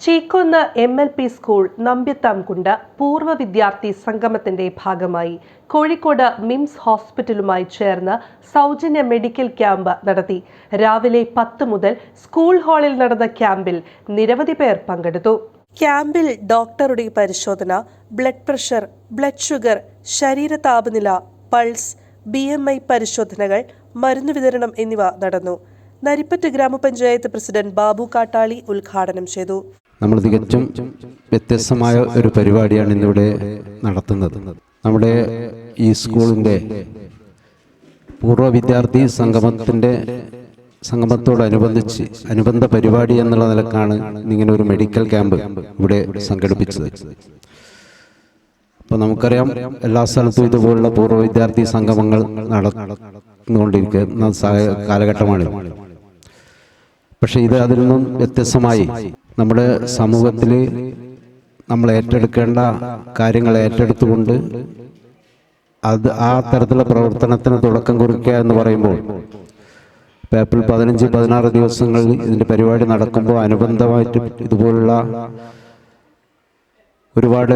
Cheekonnu M L P school Nambiyathamkund പൂർവ വിദ്യാർത്ഥി സംഗമത്തിന്റെ ഭാഗമായി കോഴിക്കോട് മിംസ് ഹോസ്പിറ്റലുമായി ചേർന്ന് സൗജന്യ മെഡിക്കൽ ക്യാമ്പ് നടത്തി. രാവിലെ പത്ത് മുതൽ സ്കൂൾ ഹാളിൽ നടന്ന ക്യാമ്പിൽ നിരവധി പേർ പങ്കെടുത്തു. ക്യാമ്പിൽ ഡോക്ടറുടെ പരിശോധന ബ്ലഡ് പ്രഷർ ബ്ലഡ് ഷുഗർ ശരീര താപനില പൾസ് ബി പരിശോധനകൾ മരുന്ന് വിതരണം എന്നിവ നടന്നു. നരിപ്പറ്റ് ഗ്രാമപഞ്ചായത്ത് പ്രസിഡന്റ് ബാബു കാട്ടാളി ഉദ്ഘാടനം ചെയ്തു. നമ്മൾ തികച്ചും വ്യത്യസ്തമായ ഒരു പരിപാടിയാണ് ഇന്നിവിടെ നടത്തുന്നത്. നമ്മുടെ ഈ സ്കൂളിന്റെ പൂർവ വിദ്യാർത്ഥി സംഗമത്തിന്റെ സംഗമത്തോടനുബന്ധിച്ച് അനുബന്ധ പരിപാടി എന്നുള്ള നിലക്കാണ് ഇങ്ങനെ ഒരു മെഡിക്കൽ ക്യാമ്പ് ഇവിടെ സംഘടിപ്പിച്ചത്. അപ്പോൾ നമുക്കറിയാം എല്ലാ സ്ഥലത്തും ഇതുപോലുള്ള പൂർവ വിദ്യാർത്ഥി സംഗമങ്ങൾ നടന്നുകൊണ്ടിരിക്കുന്ന കാലഘട്ടമാണ്. പക്ഷെ ഇത് അതിൽ നിന്നും വ്യത്യസ്തമായി നമ്മുടെ സമൂഹത്തിൽ നമ്മൾ ഏറ്റെടുക്കേണ്ട കാര്യങ്ങൾ ഏറ്റെടുത്തുകൊണ്ട് അത് ആ തരത്തിലുള്ള പ്രവർത്തനത്തിന് തുടക്കം കുറിക്കുക എന്ന് പറയുമ്പോൾ ഏപ്രിൽ പതിനഞ്ച് പതിനാറ് ദിവസങ്ങളിൽ ഇതിന്റെ പരിപാടി നടക്കുമ്പോൾ അനുബന്ധമായിട്ട് ഇതുപോലുള്ള ഒരുപാട്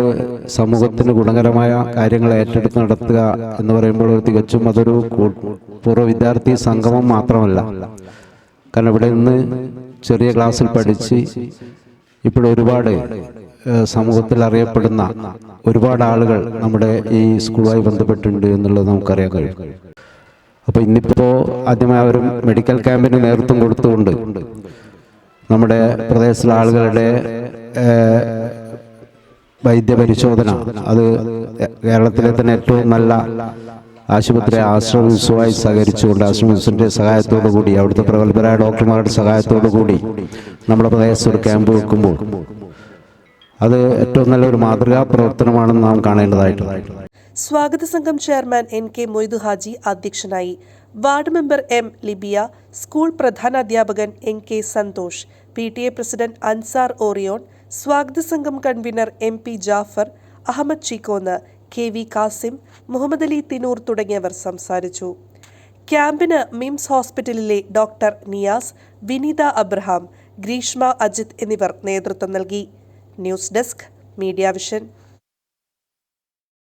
സമൂഹത്തിന് ഗുണകരമായ കാര്യങ്ങൾ ഏറ്റെടുത്ത് നടത്തുക എന്ന് പറയുമ്പോൾ തികച്ചും അതൊരു പൂർവ വിദ്യാർത്ഥി സംഗമം മാത്രമല്ല. കാരണം ഇവിടെ നിന്ന് ചെറിയ ക്ലാസ്സിൽ പഠിച്ച് ഇപ്പോൾ ഒരുപാട് സമൂഹത്തിൽ അറിയപ്പെടുന്ന ഒരുപാട് ആളുകൾ നമ്മുടെ ഈ സ്കൂളുമായി ബന്ധപ്പെട്ടിട്ടുണ്ട് എന്നുള്ളത് നമുക്കറിയാൻ കഴിയും. അപ്പോൾ ഇന്നിപ്പോൾ ആദ്യമായി ഒരു മെഡിക്കൽ ക്യാമ്പിന് നേതൃത്വം കൊടുത്തുകൊണ്ട് നമ്മുടെ പ്രദേശത്തിലെ ആളുകളുടെ വൈദ്യ വൈദ്യപരിശോധന അത് കേരളത്തിലെ തന്നെ ഏറ്റവും നല്ല ആശുപത്രി ആശ്രമിസുമായി സഹകരിച്ചുകൊണ്ട് ആശ്രമിസിന്റെ സഹായത്തോടു കൂടി അവിടുത്തെ പ്രഗത്ഭരായ ഡോക്ടർമാരുടെ സഹായത്തോടു കൂടി നമ്മുടെ പ്രദേശത്ത് ഒരു ക്യാമ്പ് വെക്കുമ്പോൾ അത് ഏറ്റവും നല്ലൊരു മാതൃകാ പ്രവർത്തനമാണെന്ന് നാം കാണേണ്ടതായിട്ടുണ്ട്. സ്വാഗത സംഘം chairman N K Moythu Haji അധ്യക്ഷനായി. Ward member M Libiya school പ്രധാനാധ്യാപകൻ N K Santhosh P T A president Ansar Orion സ്വാഗത സംഘം convener M P Jafar Ahammed Cheekkonnu K V Kasim Muhammad Ali Thinur തുടങ്ങിയവർ സംസാരിച്ചു. ക്യാമ്പിന് മിംസ് ഹോസ്പിറ്റലിലെ doctor Niyas Vineetha Abraham Greeshma Ajith എന്നിവർ നേതൃത്വം നൽകി. News desk media vision.